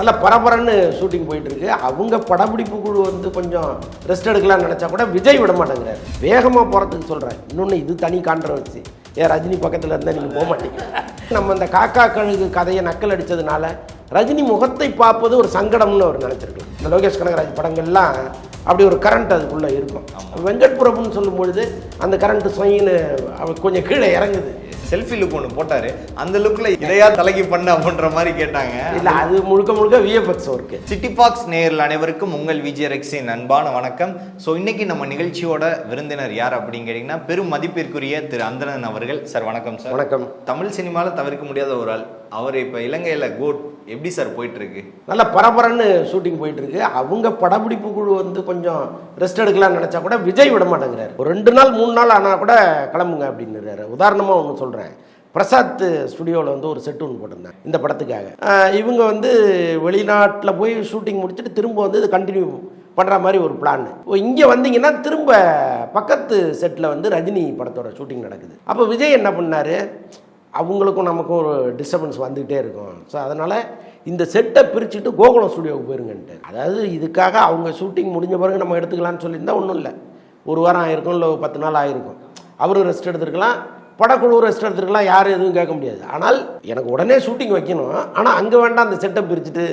நல்ல பரபரன்னு ஷூட்டிங் போயிட்டு இருக்கு அவங்க படப்பிடிப்பு குழு வந்து கொஞ்சம் ரெஸ்ட் எடுக்கலாம்னு நினச்சா கூட விஜய் விட மாட்டேங்கிறாரு. வேகமாக போகிறதுக்கு சொல்கிறேன் இன்னொன்று இது தனி கான்ட்ரவர்சி ஏன் ரஜினி பக்கத்தில் இருந்தால் நீங்கள் போக மாட்டீங்க. நம்ம இந்த காக்கா கழுகு கதையை நக்கல் அடித்ததுனால ரஜினி முகத்தை பார்ப்பது ஒரு சங்கடம்னு அவர் நினச்சிருக்கலாம் இந்த லோகேஷ் கனகராஜ் படங்கள்லாம் அப்படி ஒரு கரண்ட் அதுக்குள்ளே இருக்கும். வெங்கட் பிரபுன்னு சொல்லும்பொழுது அந்த கரண்ட் சொயின்னு அவர் கொஞ்சம் கீழே இறங்குது. செல்ஃபி லுக் ஒன்று போட்டாரு. அந்த லுக்ல இதையா தலைக்கு பண்ண அப்படின்ற மாதிரி கேட்டாங்க. இல்லை அது முழுக்க முழுக்க விஎஃப்எக்ஸ் ஒர்க்கு சிட்டி பாக்ஸ் நேயர்கள் அனைவருக்கும் உங்கள் விஜய் ரெக்ஸின் அன்பான வணக்கம். ஸோ இன்னைக்கு நம்ம நிகழ்ச்சியோட விருந்தினர் யார் அப்படின்னு கேட்டிங்கன்னா பெரும் மதிப்பிற்குரிய திரு அந்தரன் அவர்கள். சார் வணக்கம் சார். வணக்கம். தமிழ் சினிமாவில் தவிர்க்க முடியாத ஒரு ஆள். அவர் இப்போ இலங்கையில் கோட் எப்படி சார் போயிட்டுருக்கு? நல்லா பரபரன்னு ஷூட்டிங் போயிட்டுருக்கு. அவங்க படப்பிடிப்பு குழு வந்து கொஞ்சம் ரெஸ்ட் எடுக்கலாம்னு நினச்சா கூட விஜய் விட மாட்டேங்கிறாரு. ஒரு ரெண்டு நாள் மூணு நாள் ஆனால் கூட கிளம்புங்க அப்படின்னுறாரு. உதாரணமாக ஒன்று சொல்கிறேன் பிரசாத் ஸ்டுடியோவில் வந்து ஒரு செட் ஒன்று போட்டிருந்தேன் இந்த படத்துக்காக. இவங்க வந்து வெளிநாட்டில் போய் ஷூட்டிங் முடிச்சுட்டு திரும்ப வந்து இது கண்டினியூ பண்ணுற மாதிரி ஒரு பிளான் இங்கே வந்தீங்கன்னா திரும்ப பக்கத்து செட்டில் வந்து ரஜினி படத்தோட ஷூட்டிங் நடக்குது. அப்போ விஜய் என்ன பண்ணார்? அவங்களுக்கும் நமக்கும் ஒரு டிஸ்டர்பன்ஸ் வந்துக்கிட்டே இருக்கும். ஸோ அதனால் இந்த செட்டை பிரிச்சுட்டு கோகுலம் ஸ்டுடியோவுக்கு போயிருங்கன்ட்டு. அதாவது இதுக்காக அவங்க ஷூட்டிங் முடிஞ்ச பிறகு நம்ம எடுத்துக்கலாம்னு சொல்லியிருந்தா ஒன்றும் இல்லை. ஒரு வாரம் ஆயிருக்கும் இல்லை ஒரு பத்து நாள் ஆயிருக்கும். அவரும் ரெஸ்ட் எடுத்துருக்கலாம் படக்குழு ரெஸ்ட் எடுத்துருக்கலாம் யாரும் எதுவும் கேட்க முடியாது. ஆனால் எனக்கு உடனே ஷூட்டிங் வைக்கணும். ஆனால் அங்கே வேண்டாம் அந்த செட்டை பிரிச்சுட்டு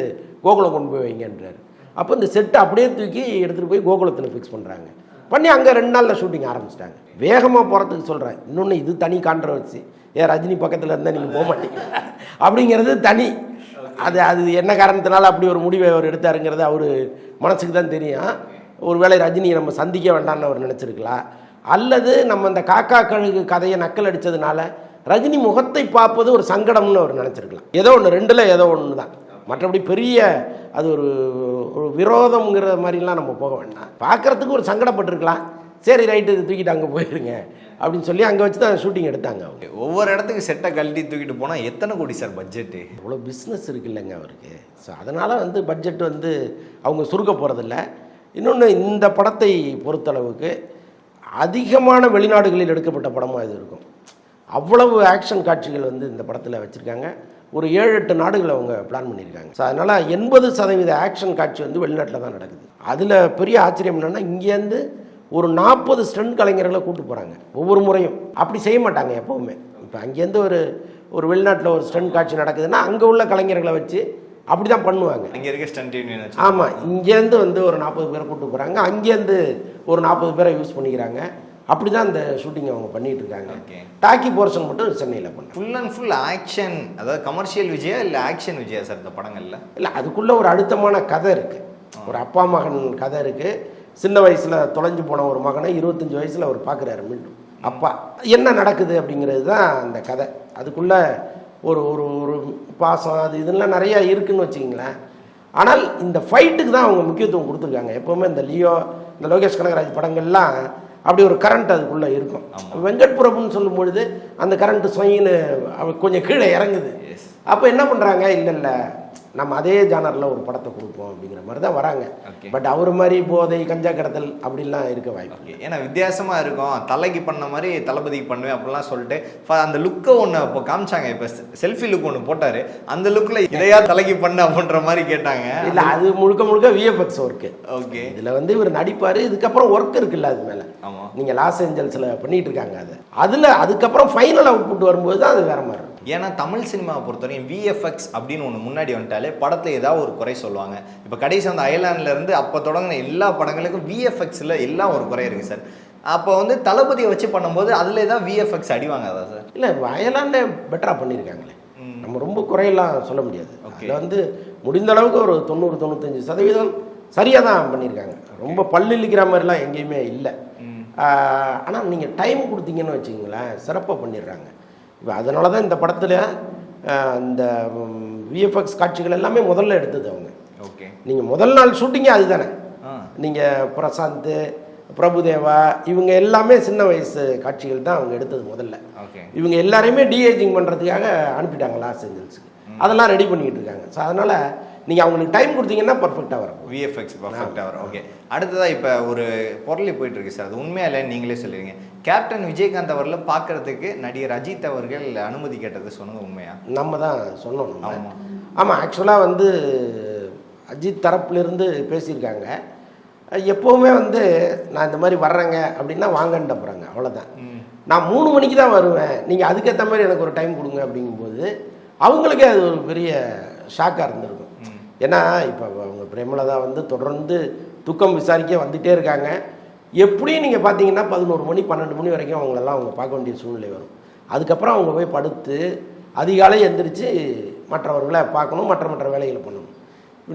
கோகுலம் கொண்டு போய் வைங்கன்றார். அப்போ இந்த செட்டை அப்படியே தூக்கி எடுத்துகிட்டு போய் கோகுலத்தில் ஃபிக்ஸ் பண்ணுறாங்க பண்ணி அங்கே ரெண்டு நாளில் ஷூட்டிங் ஆரம்பிச்சிட்டாங்க. வேகமாக போகிறதுக்கு சொல்கிறேன் இன்னொன்று இது தனி கான்ட்ரவர்சி ஏன் ரஜினி பக்கத்தில் இருந்தால் நீங்கள் போக மாட்டீங்க. அப்படிங்கிறது தனி. அது அது என்ன காரணத்தினால அப்படி ஒரு முடிவை அவர் எடுத்தாருங்கிறது அவர் மனசுக்கு தான் தெரியும். ஒருவேளை ரஜினியை நம்ம சந்திக்க வேண்டாம்னு அவர் நினச்சிருக்கலாம் அல்லது நம்ம இந்த காக்கா கழுகு கதையை நக்கல் அடித்ததுனால ரஜினி முகத்தை பார்ப்பது ஒரு சங்கடம்னு அவர் நினச்சிருக்கலாம். ஏதோ ஒன்று ரெண்டில் ஏதோ ஒன்று தான் மற்றபடி பெரிய அது ஒரு ஒரு விரோதம்ங்கிற மாதிரிலாம் நம்ம போக வேண்டாம். பார்க்குறதுக்கு ஒரு சங்கடப்பட்டிருக்கலாம். சரி ரைட்டு தூக்கிட்டு அங்கே போயிருங்க. அப்படின்னு சொல்லி அங்கே வச்சு தான் ஷூட்டிங் எடுத்தாங்க அவங்க. ஒவ்வொரு இடத்துக்கு செட்டை கழட்டி தூக்கிட்டு போனால் எத்தனை கோடி சார் பட்ஜெட்டு இவ்வளோ பிஸ்னஸ் இருக்கு இல்லைங்க அவருக்கு. ஸோ அதனால் வந்து பட்ஜெட் வந்து அவங்க சுருக்க போகிறதில்ல இன்னொன்று இந்த படத்தை பொறுத்தளவுக்கு அதிகமான வெளிநாடுகளில் எடுக்கப்பட்ட படமாக இது இருக்கும். அவ்வளவு ஆக்ஷன் காட்சிகள் வந்து இந்த படத்தில் வச்சுருக்காங்க. ஒரு ஏழு எட்டு நாடுகள் அவங்க பிளான் பண்ணியிருக்காங்க. ஸோ அதனால் எண்பது சதவீத ஆக்ஷன் காட்சி வந்து வெளிநாட்டில் தான் நடக்குது. அதில் பெரிய ஆச்சரியம் என்னென்னா இங்கேருந்து ஒரு நாற்பது ஸ்டண்ட் கலைஞர்களை கூட்டு போகிறாங்க ஒவ்வொரு முறையும். அப்படி செய்ய மாட்டாங்க எப்போவுமே. இப்போ அங்கேருந்து ஒரு ஒரு வெளிநாட்டில் ஒரு ஸ்டண்ட் காட்சி நடக்குதுன்னா அங்கே உள்ள கலைஞர்களை வச்சு அப்படி தான் பண்ணுவாங்க. இங்கே இருக்க யூனியன் வச்சு. ஆமாம் இங்கேருந்து வந்து ஒரு நாற்பது பேரை கூட்டு போகிறாங்க அங்கேருந்து ஒரு நாற்பது பேரை யூஸ் பண்ணிக்கிறாங்க. அப்படி தான் இந்த ஷூட்டிங் அவங்க பண்ணிட்டு இருக்காங்க டாக்கி போர்ஷன் மட்டும் சென்னையில் பண்ணாங்க. ஃபுல் அண்ட் ஃபுல் ஆக்ஷன் அதாவது கமர்ஷியல் விஜயா இல்லை ஆக்ஷன் விஜயா சார் இந்த படங்கள்ல? இல்லை அதுக்குள்ளே ஒரு அழுத்தமான கதை இருக்குது ஒரு அப்பா மகன் கதை இருக்குது சின்ன வயசில் தொலைஞ்சு போன ஒரு மகனை இருபத்தஞ்சி வயசில் அவர் பார்க்குறாரு மீண்டும். அப்பா என்ன நடக்குது அப்படிங்கிறது தான் அந்த கதை. அதுக்குள்ளே ஒரு ஒரு ஒரு பாசம் அது இதெல்லாம் நிறையா இருக்குன்னு வச்சுக்கிங்களேன். ஆனால் இந்த ஃபைட்டுக்கு தான் அவங்க முக்கியத்துவம் கொடுத்துருக்காங்க. எப்போவுமே இந்த லியோ இந்த லோகேஷ் கனகராஜ் படங்கள்லாம் அப்படி ஒரு கரண்ட் அதுக்குள்ளே இருக்கும். வெங்கட் பிரபுன்னு சொல்லும்பொழுது அந்த கரண்ட் சொயின்னு கொஞ்சம் கீழே இறங்குது. அப்போ என்ன பண்ணுறாங்க இல்லை இல்லை. நம்ம அதே ஜானரில் ஒரு படத்தை கொடுப்போம் அப்படிங்கிற மாதிரி தான் வராங்க. பட் அவர் மாதிரி போதை கஞ்சா கடத்தல் அப்படிலாம் இருக்க வாய்ப்பு ஏன்னா வித்தியாசமா இருக்கும். தலைக்கு பண்ண மாதிரி தளபதிக்கு பண்ணுவேன் அப்படிலாம் சொல்லிட்டு அந்த லுக்கை ஒன்று இப்போ காமிச்சாங்க. இப்போ செல்ஃபி லுக் ஒன்று போட்டாரு. அந்த லுக்கில் இதையா தலைக்கு பண்ண அப்படின்ற மாதிரி கேட்டாங்க. இல்லை அது முழுக்க முழுக்க விஎஃப்எக்ஸ் ஒர்க்கு ஓகே இதில் வந்து இவர் நடிப்பார். இதுக்கப்புறம் ஒர்க் இருக்குல்ல அது மேலே. ஆமா. நீங்கள் லாஸ் ஏஞ்சல்ஸில் பண்ணிட்டு இருக்காங்க அது. அதில் அதுக்கப்புறம் ஃபைனல் அவுட்புட் வரும்போது தான் அது வேற மாதிரி இருக்கும். ஏன்னா தமிழ் சினிமாவை பொறுத்தவரைக்கும் விஎஃப்எக்ஸ் அப்படின்னு ஒன்று முன்னாடி வந்துட்டாலே படத்தில் ஏதாவது ஒரு குறை சொல்லுவாங்க. இப்போ கடைசி அந்த அயர்லாந்துல இருந்து அப்போ தொடங்கின எல்லா படங்களுக்கும் விஎஃப்எக்ஸில் எல்லாம் ஒரு குறை இருக்குது சார். அப்போ வந்து தளபதியை வச்சு பண்ணும்போது அதில் ஏதாவது விஎஃப்எக்ஸ் அடிவாங்க அதான் சார்? இல்லை வயலாண்டே பெட்டராக பண்ணியிருக்காங்களே நம்ம ரொம்ப குறையெல்லாம் சொல்ல முடியாது. அதில் வந்து முடிந்த அளவுக்கு ஒரு தொண்ணூறு தொண்ணூத்தஞ்சு சதவீதம் சரியாக தான் பண்ணியிருக்காங்க ரொம்ப பல்லு இழிக்கிற மாதிரிலாம் எங்கேயுமே இல்லை. ஆனால் நீங்கள் டைம் கொடுத்தீங்கன்னு வச்சுக்கிங்களேன் சிறப்பாக பண்ணிடுறாங்க. இப்போ அதனால தான் இந்த படத்தில் இந்த விஎஃப்எக்ஸ் காட்சிகள் எல்லாமே முதல்ல எடுத்தது அவங்க. ஓகே. நீங்கள் முதல் நாள் ஷூட்டிங்கே அதுதானே. நீங்கள் பிரசாந்த் பிரபுதேவா இவங்க எல்லாமே சின்ன வயசு காட்சிகள் தான் அவங்க எடுத்தது முதல்ல. ஓகே. இவங்க எல்லாரையுமே டிஏஜிங் பண்ணுறதுக்காக அனுப்பிட்டாங்க லாஸ் ஏஞ்சல்ஸுக்கு அதெல்லாம் ரெடி பண்ணிக்கிட்டு இருக்காங்க. ஸோ அதனால் நீங்கள் அவங்களுக்கு டைம் கொடுத்தீங்கன்னா பர்ஃபெக்டாக வரும். விஎஃப்எக்ஸ் பர்ஃபெக்டாக வரும். ஓகே அடுத்ததாக இப்போ ஒரு பொருளை போயிட்டு இருக்கு சார். அது உண்மையா இல்லைன்னு நீங்களே சொல்லிடுங்க கேப்டன் விஜயகாந்த் அவர்களை பார்க்கறதுக்கு நடிகர் அஜித் அவர்கள் அனுமதி கேட்டது சொன்னது உண்மையா? நம்ம தான் சொன்னோம் நம்ம ஆமா. ஆமாம் ஆக்சுவலாக வந்து அஜித் தரப்புலேருந்து பேசியிருக்காங்க. எப்போவுமே வந்து நான் இந்த மாதிரி வர்றேங்க அப்படின்னா வாங்கன்ட்டு போகிறாங்க அவ்வளோதான். நான் மூணு மணிக்கு தான் வருவேன். நீங்கள் அதுக்கேற்ற மாதிரி எனக்கு ஒரு டைம் கொடுங்க அப்படிங்கும்போது அவங்களுக்கே அது ஒரு பெரிய ஷாக்காக இருந்திருக்கும். ஏன்னா இப்போ அவங்க பிரேமலதா வந்து தொடர்ந்து துக்கம் விசாரிக்க வந்துகிட்டே இருக்காங்க. எப்படியும் நீங்கள் பார்த்தீங்கன்னா பதினோரு மணி பன்னெண்டு மணி வரைக்கும் அவங்களெல்லாம் அவங்க பார்க்க வேண்டிய சூழ்நிலை வரும். அதுக்கப்புறம் அவங்க போய் படுத்து அதிகாலை எந்திரிச்சு மற்றவர்களை பார்க்கணும் மற்ற மற்ற வேலைகளை பண்ணணும்.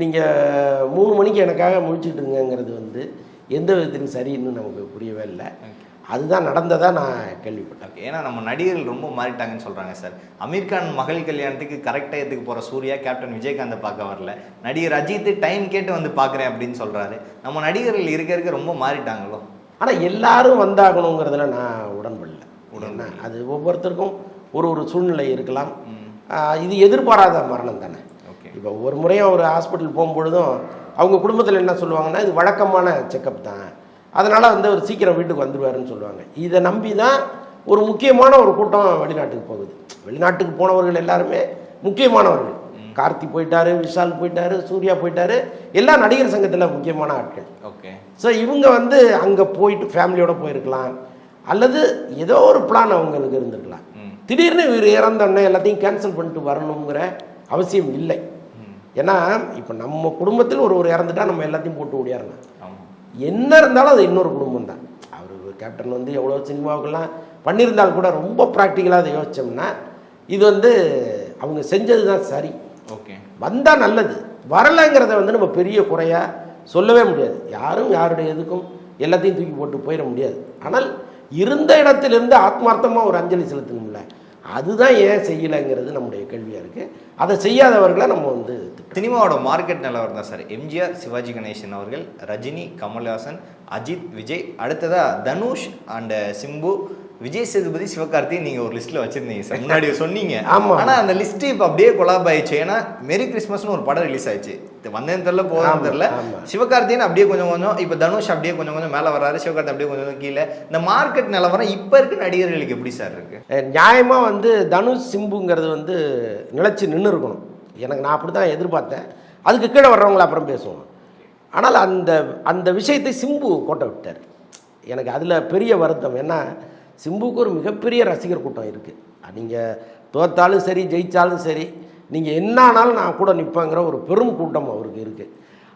நீங்கள் மூணு மணிக்கு எனக்காக முழிச்சிட்டு வந்து எந்த விதத்திலும் சரின்னு நமக்கு புரியவே இல்லை. அதுதான் நடந்ததா நான் கேள்விப்பட்டேன். ஏன்னா நம்ம நடிகர்கள் ரொம்ப மாறிட்டாங்கன்னு சொல்றாங்க சார். அமீர் கான் மகள் கல்யாணத்துக்கு கரெக்ட் டயத்துக்கு போற சூர்யா கேப்டன் விஜயகாந்தை பார்க்க வரல. நடிகர் அஜித் டைம் கேட்டு வந்து பார்க்குறேன் அப்படின்னு சொல்றாரு. நம்ம நடிகர்கள் இருக்க இருக்க ரொம்ப மாறிட்டாங்களோ? ஆனால் எல்லாரும் வந்தாகணுங்கிறதுல நான் உடன்படல. உடனே அது ஒவ்வொருத்தருக்கும் ஒரு ஒரு சூழ்நிலை இருக்கலாம். இது எதிர்பாராத மரணம் தானே. ஓகே இப்போ ஒவ்வொரு முறையும் ஒரு ஹாஸ்பிட்டல் போகும்பொழுதும் அவங்க குடும்பத்தில் என்ன சொல்லுவாங்கன்னா இது வழக்கமான செக்கப் தான். அதனால் வந்து அவர் சீக்கிரம் வீட்டுக்கு வந்துடுவாருன்னு சொல்லுவாங்க. இதை நம்பி தான் ஒரு முக்கியமான ஒரு கூட்டம் வெளிநாட்டுக்கு போகுது. வெளிநாட்டுக்கு போனவர்கள் எல்லாருமே முக்கியமானவர்கள். கார்த்தி போயிட்டாரு விஷால் போயிட்டாரு சூர்யா போயிட்டாரு. எல்லா நடிகர் சங்கத்தில் முக்கியமான ஆட்கள். ஓகே. ஸோ இவங்க வந்து அங்கே போயிட்டு ஃபேமிலியோட போயிருக்கலாம். அல்லது ஏதோ ஒரு பிளான் அவங்களுக்கு இருந்திருக்கலாம். திடீர்னு இவர் இறந்தோடனே எல்லாத்தையும் கேன்சல் பண்ணிட்டு வரணுங்கிற அவசியம் இல்லை. ஏன்னா இப்போ நம்ம குடும்பத்தில் ஒரு ஒரு இறந்துட்டா நம்ம எல்லாத்தையும் போட்டு ஓடியாரலாம் ஆமா. என்ன இருந்தாலும் அது இன்னொரு குடும்பம் தான். அவர் கேப்டன் வந்து எவ்வளோ சினிமாவுக்கெல்லாம் பண்ணியிருந்தால் கூட ரொம்ப ப்ராக்டிக்கலாக அதை யோசிச்சோம்னா இது வந்து அவங்க செஞ்சது தான் சரி. ஓகே வந்தால் நல்லது. வரலைங்கிறத வந்து நம்ம பெரிய குறையாக சொல்லவே முடியாது. யாரும் யாருடைய எதுக்கும் எல்லாத்தையும் தூக்கி போட்டு போயிட முடியாது. ஆனால் இருந்த இடத்திலிருந்து ஆத்மார்த்தமாக ஒரு அஞ்சலி செலுத்தணும்ல. அதுதான் ஏன் செய்யலைங்கிறது நம்முடைய கேள்வியாக இருக்குது அதை செய்யாதவர்களை நம்ம வந்து சினிமாவோட மார்க்கெட் நிலவரம் தான் சார். எம்ஜிஆர் சிவாஜி கணேசன் அவர்கள் ரஜினி கமல்ஹாசன் அஜித் விஜய் அடுத்ததாக தனுஷ் அண்ட் சிம்பு விஜய் சேதுபதி சிவகார்த்திகேயன் நீங்க ஒரு லிஸ்ட்ல வச்சிருந்தீங்க சார். முன்னாடி சொன்னீங்க. ஆமா. ஆனா அந்த லிஸ்ட் இப்ப அப்படியே கொலாப் ஆயிடுச்சு. ஏன்னா மெரி கிறிஸ்மஸ்னு ஒரு படம் ரிலீஸ் ஆயிடுச்சு. வந்தேன்னு போதும் தெரியல. ஆமா. சிவகார்த்திகேயன் அப்படியே கொஞ்சம் கொஞ்சம் இப்ப தனுஷ் அப்படியே கொஞ்சம் கொஞ்சம் மேல வராரு சிவகார்த்தி அப்படியே கொஞ்சம் கொஞ்சம் கீழே. இந்த மார்க்கெட் நிலவரம் இப்ப இருக்க நடிகர்களுக்கு எப்படி சார் இருக்கு? அஹ் நியாயமா வந்து தனுஷ் சிம்புங்கிறது வந்து நிலைச்சு நின்று இருக்கணும். எனக்கு நான் அப்படி தான் எதிர்பார்த்தேன். அதுக்கு கீழே வர்றவங்கள அப்புறம் பேசுவோம். ஆனால் அந்த அந்த விஷயத்தை சிம்பு கோட்டை விட்டார். எனக்கு அதில் பெரிய வருத்தம். ஏன்னா சிம்புக்கு ஒரு மிகப்பெரிய ரசிகர் கூட்டம் இருக்குது நீங்கள் தோத்தாலும் சரி ஜெயித்தாலும் சரி நீங்கள் என்ன ஆனாலும் நான் கூட நிற்பேங்கிற ஒரு பெரும் கூட்டம் அவருக்கு இருக்குது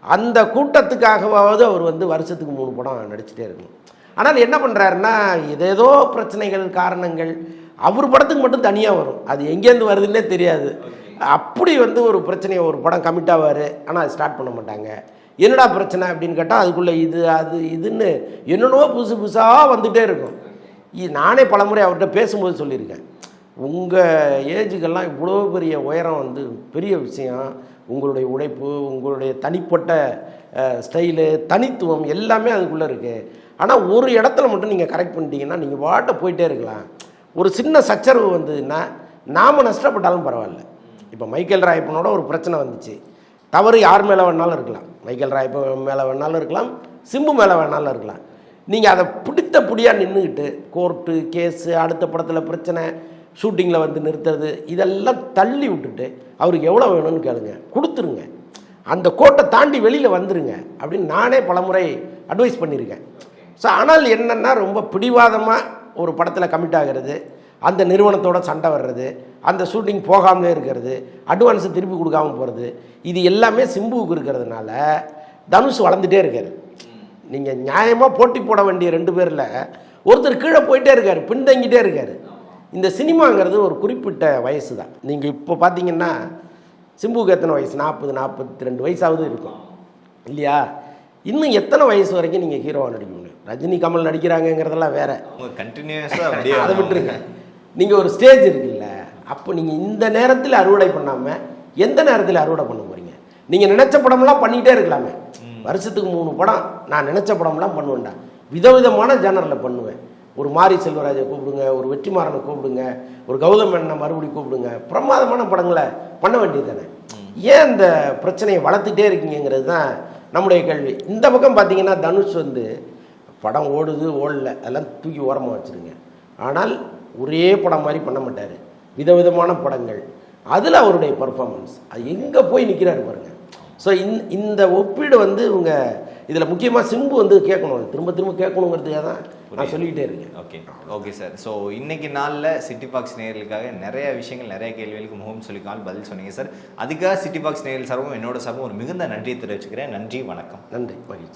அந்த கூட்டத்துக்காகவாவது அவர் வந்து வருஷத்துக்கு மூணு படம் நடிச்சுட்டே இருக்கணும். ஆனால் என்ன பண்ணுறாருன்னா ஏதேதோ பிரச்சனைகள் காரணங்கள் அவர் படத்துக்கு மட்டும் தனியாக வரும். அது எங்கேருந்து வருதுன்னே தெரியாது. அப்படி வந்து ஒரு பிரச்சனையை ஒரு படம் கமிட் ஆவார். ஆனால் அது ஸ்டார்ட் பண்ண மாட்டாங்க. என்னடா பிரச்சனை அப்படின்னு கேட்டால் அதுக்குள்ளே இது அது இதுன்னு என்னென்னவோ புதுசு புதுசாக வந்துகிட்டே இருக்கும். நானே பலமுறை அவர்கிட்ட பேசும்போது சொல்லியிருக்கேன். உங்கள் ஏஜுக்கெல்லாம் இவ்வளோ பெரிய உயரம் வந்து பெரிய விஷயம். உங்களுடைய உழைப்பு உங்களுடைய தனிப்பட்ட ஸ்டைலு தனித்துவம் எல்லாமே அதுக்குள்ளே இருக்குது ஆனால் ஒரு இடத்துல மட்டும் நீங்கள் கரெக்ட் பண்ணிட்டீங்கன்னா நீங்கள் வாட்ட போயிட்டே இருக்கலாம். ஒரு சின்ன சச்சரவு வந்ததுன்னா நாம் நஷ்டப்பட்டாலும் பரவாயில்ல. இப்போ மைக்கேல் ராயப்பனோட ஒரு பிரச்சனை வந்துச்சு. தவறு யார் மேலே வேணாலும் இருக்கலாம். மைக்கேல் ராயப்பன் மேலே வேணாலும் இருக்கலாம். சிம்பு மேலே வேணாலும் இருக்கலாம். நீங்கள் அதை பிடித்த பிடியாக நின்றுக்கிட்டு கோர்ட்டு கேஸு அடுத்த படத்தில் பிரச்சனை ஷூட்டிங்கில் வந்து நிறுத்துறது இதெல்லாம் தள்ளி விட்டுட்டு அவருக்கு எவ்வளோ வேணும்னு கேளுங்க. கொடுத்துருங்க. அந்த கோட்டை தாண்டி வெளியில் வந்துருங்க அப்படின்னு நானே பலமுறை அட்வைஸ் பண்ணியிருக்கேன் ஸோ ஆனால் என்னென்னா ரொம்ப பிடிவாதமாக ஒரு படத்தில் கமிட் ஆகிறது அந்த நிறுவனத்தோட சண்டை வர்றது அந்த ஷூட்டிங் போகாமலே இருக்கிறது அட்வான்ஸை திருப்பி கொடுக்காம போகிறது இது எல்லாமே சிம்புவுக்கு இருக்கிறதுனால தனுஷ் வளர்ந்துட்டே இருக்காரு. நீங்கள் நியாயமாக போட்டி போட வேண்டிய ரெண்டு பேரில் ஒருத்தர் கீழே போயிட்டே இருக்காரு பின்தங்கிட்டே இருக்காரு. இந்த சினிமாங்கிறது ஒரு குறிப்பிட்ட வயசு தான் நீங்கள் இப்போ பார்த்தீங்கன்னா சிம்புவுக்கு எத்தனை வயசு நாற்பது நாற்பத்தி ரெண்டு வயசாவது இருக்கும். இல்லையா? இன்னும் எத்தனை வயசு வரைக்கும் நீங்கள் ஹீரோவாக நடிக்க முடியும் ரஜினி கமல் நடிக்கிறாங்கங்கிறதெல்லாம் வேற. அவங்க கண்டினியூஸா அப்படியே அதை விட்டுருங்க. நீங்கள் ஒரு ஸ்டேஜ் இருக்குல்ல அப்போ நீங்கள் இந்த நேரத்தில் அறுவடை பண்ணாமல் எந்த நேரத்தில் அறுவடை பண்ண போகிறீங்க நீங்கள் நினச்ச படம்லாம் பண்ணிகிட்டே இருக்கலாமே. வருஷத்துக்கு மூணு படம். நான் நினச்ச படம்லாம் பண்ணுவேன்டா. விதவிதமான ஜேனரில் பண்ணுவேன். ஒரு மாரி செல்வராஜை கூப்பிடுங்க ஒரு வெற்றிமாறனை கூப்பிடுங்க ஒரு கௌதம் மேனனை மறுபடி கூப்பிடுங்க. பிரமாதமான படங்களை பண்ண வேண்டியது தானே ஏன் இந்த பிரச்சனையை வளர்த்துட்டே இருக்கீங்கிறது தான் நம்முடைய கேள்வி. இந்த பக்கம் பார்த்தீங்கன்னா தனுஷ் வந்து படம் ஓடுது ஓடல. அதெல்லாம் தூக்கி ஓரமாக வச்சுருங்க. ஆனால் ஒரே படம் மாதிரி பண்ண மாட்டார். விதவிதமான படங்கள். அதில் அவருடைய பர்ஃபார்மன்ஸ் அது எங்கே போய் நிற்கிறாரு பாருங்கள் ஸோ இந்த ஒப்பீடு வந்து இவங்க இதில் முக்கியமாக சிம்பு வந்து கேட்கணும். திரும்ப திரும்ப கேட்கணுங்கிறதுக்காக தான் நான் சொல்லிக்கிட்டே இருக்கேன். ஓகே ஓகே சார் ஸோ இன்னைக்கு நாளில் சிட்டி பாக்ஸ் நேயர்களுக்காக நிறைய விஷயங்கள் நிறைய கேள்விகளுக்கு முகம் சொல்லிக்கால் பதில் சொன்னீங்க சார் அதுக்காக சிட்டி பாக்ஸ் நேயர்கள் சார்பும் என்னோட சார்பும் ஒரு மிகுந்த நன்றியை தெரிவிச்சுக்கிறேன். நன்றி வணக்கம். நன்றி மகிழ்ச்சி.